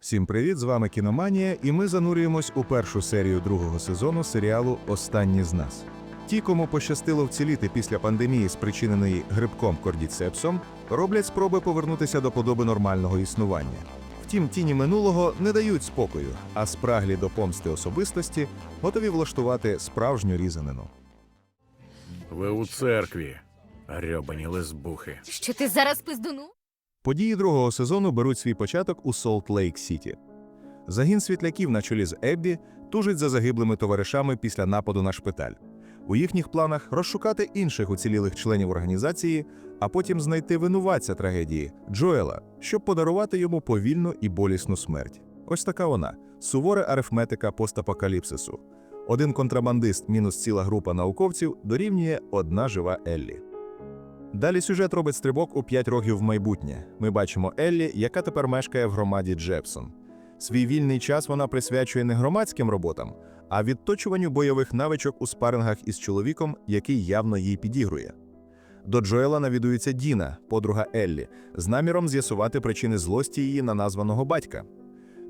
Всім привіт! З вами Кіноманія, і ми занурюємось у першу серію другого сезону серіалу Останні з нас. Ті, кому пощастило вціліти після пандемії, спричиненої грибком кордіцепсом, роблять спроби повернутися до подоби нормального існування. Втім, тіні минулого не дають спокою, а спраглі до помсти особистості готові влаштувати справжню різанину. Ви у церкві, грьобані лесбухи. Що ти зараз пиздуну? Події другого сезону беруть свій початок у Солт-Лейк-Сіті. Загін світляків на чолі з Еббі тужить за загиблими товаришами після нападу на шпиталь. У їхніх планах розшукати інших уцілілих членів організації, а потім знайти винуватця трагедії Джоела, щоб подарувати йому повільну і болісну смерть. Ось така вона сувора арифметика постапокаліпсису. Один контрабандист мінус ціла група науковців дорівнює одна жива Еллі. Далі сюжет робить стрибок у 5 років в майбутнє. Ми бачимо Еллі, яка тепер мешкає в громаді Джепсон. Свій вільний час вона присвячує не громадським роботам, а відточуванню бойових навичок у спарингах із чоловіком, який явно їй підігрує. До Джоела навідується Діна, подруга Еллі, з наміром з'ясувати причини злості її на названого батька.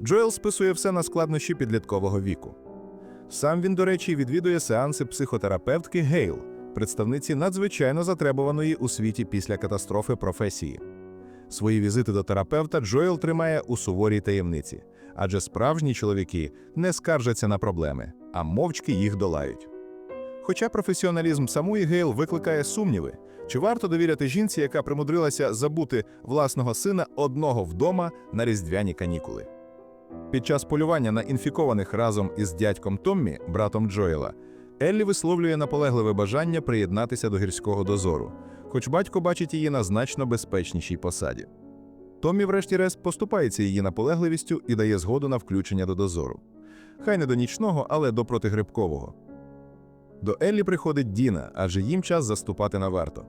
Джоел списує все на складнощі підліткового віку. Сам він, до речі, відвідує сеанси психотерапевтки Гейл, представниці надзвичайно затребуваної у світі після катастрофи професії. Свої візити до терапевта Джоел тримає у суворій таємниці, адже справжні чоловіки не скаржаться на проблеми, а мовчки їх долають. Хоча професіоналізм самої Гейл викликає сумніви, чи варто довіряти жінці, яка примудрилася забути власного сина одного вдома на різдвяні канікули. Під час полювання на інфікованих разом із дядьком Томмі, братом Джоела, Еллі висловлює наполегливе бажання приєднатися до гірського дозору, хоч батько бачить її на значно безпечнішій посаді. Томмі, врешті-решт, поступається її наполегливістю і дає згоду на включення до дозору. Хай не до нічного, але до протигрибкового. До Еллі приходить Діна, адже їм час заступати на варто.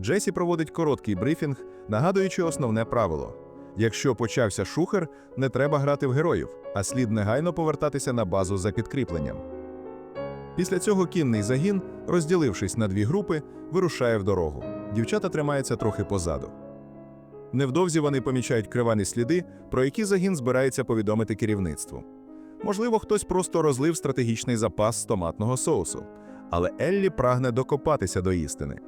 Джесі проводить короткий брифінг, нагадуючи основне правило: якщо почався шухер, не треба грати в героїв, а слід негайно повертатися на базу за підкріпленням. Після цього кінний загін, розділившись на дві групи, вирушає в дорогу. Дівчата тримаються трохи позаду. Невдовзі вони помічають кривані сліди, про які загін збирається повідомити керівництву. Можливо, хтось просто розлив стратегічний запас томатного соусу, але Еллі прагне докопатися до істини.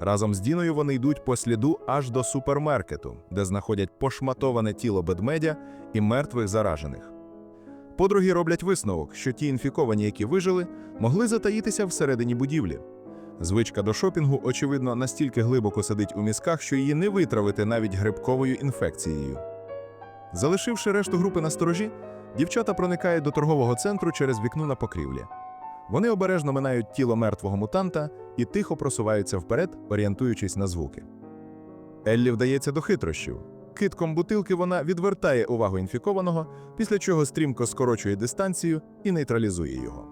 Разом з Діною вони йдуть по сліду аж до супермаркету, де знаходять пошматоване тіло ведмедя і мертвих заражених. Подруги роблять висновок, що ті інфіковані, які вижили, могли затаїтися всередині будівлі. Звичка до шопінгу, очевидно, настільки глибоко сидить у мізках, що її не витравити навіть грибковою інфекцією. Залишивши решту групи на сторожі, дівчата проникають до торгового центру через вікно на покрівлі. Вони обережно минають тіло мертвого мутанта і тихо просуваються вперед, орієнтуючись на звуки. Еллі вдається до хитрощів. Китком бутилки вона відвертає увагу інфікованого, після чого стрімко скорочує дистанцію і нейтралізує його.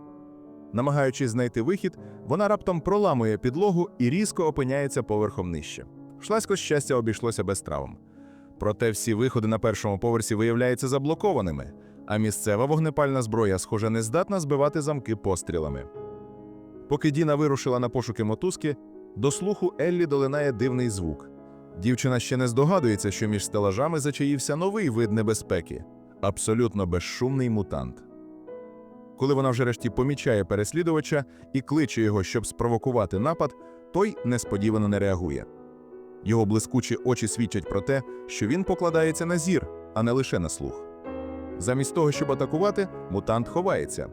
Намагаючись знайти вихід, вона раптом проламує підлогу і різко опиняється поверхом нижче. Шласько щастя обійшлося без травм. Проте всі виходи на першому поверсі виявляються заблокованими, а місцева вогнепальна зброя, схоже, не здатна збивати замки пострілами. Поки Діна вирушила на пошуки мотузки, до слуху Еллі долинає дивний звук. Дівчина ще не здогадується, що між стелажами зачаївся новий вид небезпеки абсолютно безшумний мутант. Коли вона вже решті помічає переслідувача і кличе його, щоб спровокувати напад, той несподівано не реагує. Його блискучі очі свідчать про те, що він покладається на зір, а не лише на слух. Замість того, щоб атакувати, мутант ховається.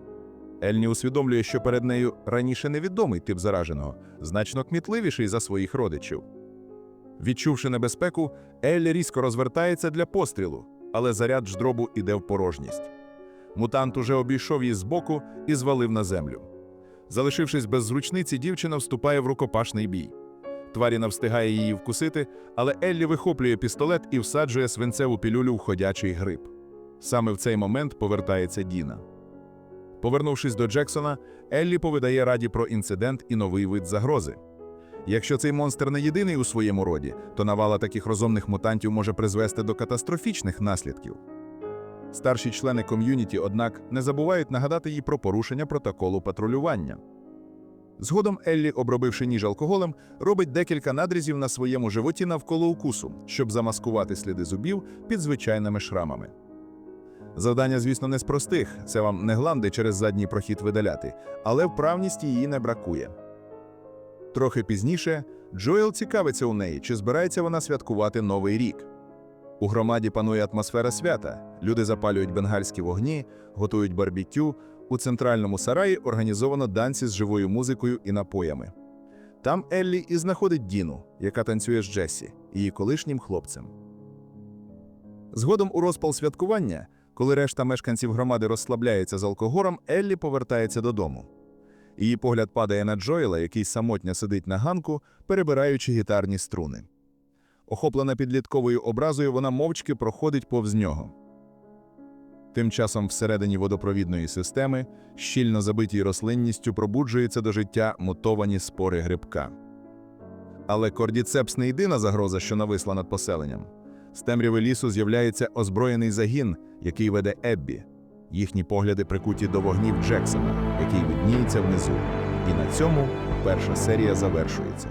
Ельні усвідомлює, що перед нею раніше невідомий тип зараженого, значно кмітливіший за своїх родичів. Відчувши небезпеку, Еллі різко розвертається для пострілу, але заряд ждробу іде в порожність. Мутант уже обійшов її збоку і звалив на землю. Залишившись без зручниці, дівчина вступає в рукопашний бій. Тваріна встигає її вкусити, але Еллі вихоплює пістолет і всаджує свинцеву пілюлю в ходячий гриб. Саме в цей момент повертається Діна. Повернувшись до Джексона, Еллі повидає раді про інцидент і новий вид загрози. Якщо цей монстр не єдиний у своєму роді, то навала таких розумних мутантів може призвести до катастрофічних наслідків. Старші члени ком'юніті, однак, не забувають нагадати їй про порушення протоколу патрулювання. Згодом Еллі, обробивши ніж алкоголем, робить декілька надрізів на своєму животі навколо укусу, щоб замаскувати сліди зубів під звичайними шрамами. Завдання, звісно, не з простих, це вам не гланди через задній прохід видаляти, але вправності її не бракує. Трохи пізніше Джоел цікавиться у неї, чи збирається вона святкувати Новий рік. У громаді панує атмосфера свята. Люди запалюють бенгальські вогні, готують барбекю. У центральному сараї організовано данці з живою музикою і напоями. Там Еллі і знаходить Діну, яка танцює з Джесі, її колишнім хлопцем. Згодом у розпал святкування, коли решта мешканців громади розслабляється з алкоголем, Еллі повертається додому. Її погляд падає на Джоела, який самотньо сидить на ганку, перебираючи гітарні струни. Охоплена підлітковою образою, вона мовчки проходить повз нього. Тим часом всередині водопровідної системи, щільно забитій рослинністю, пробуджуються до життя мутовані спори грибка. Але кордіцепс не єдина загроза, що нависла над поселенням. З темряви лісу з'являється озброєний загін, який веде Еббі. Їхні погляди прикуті до вогнів Джексона, який видніється внизу. І на цьому перша серія завершується.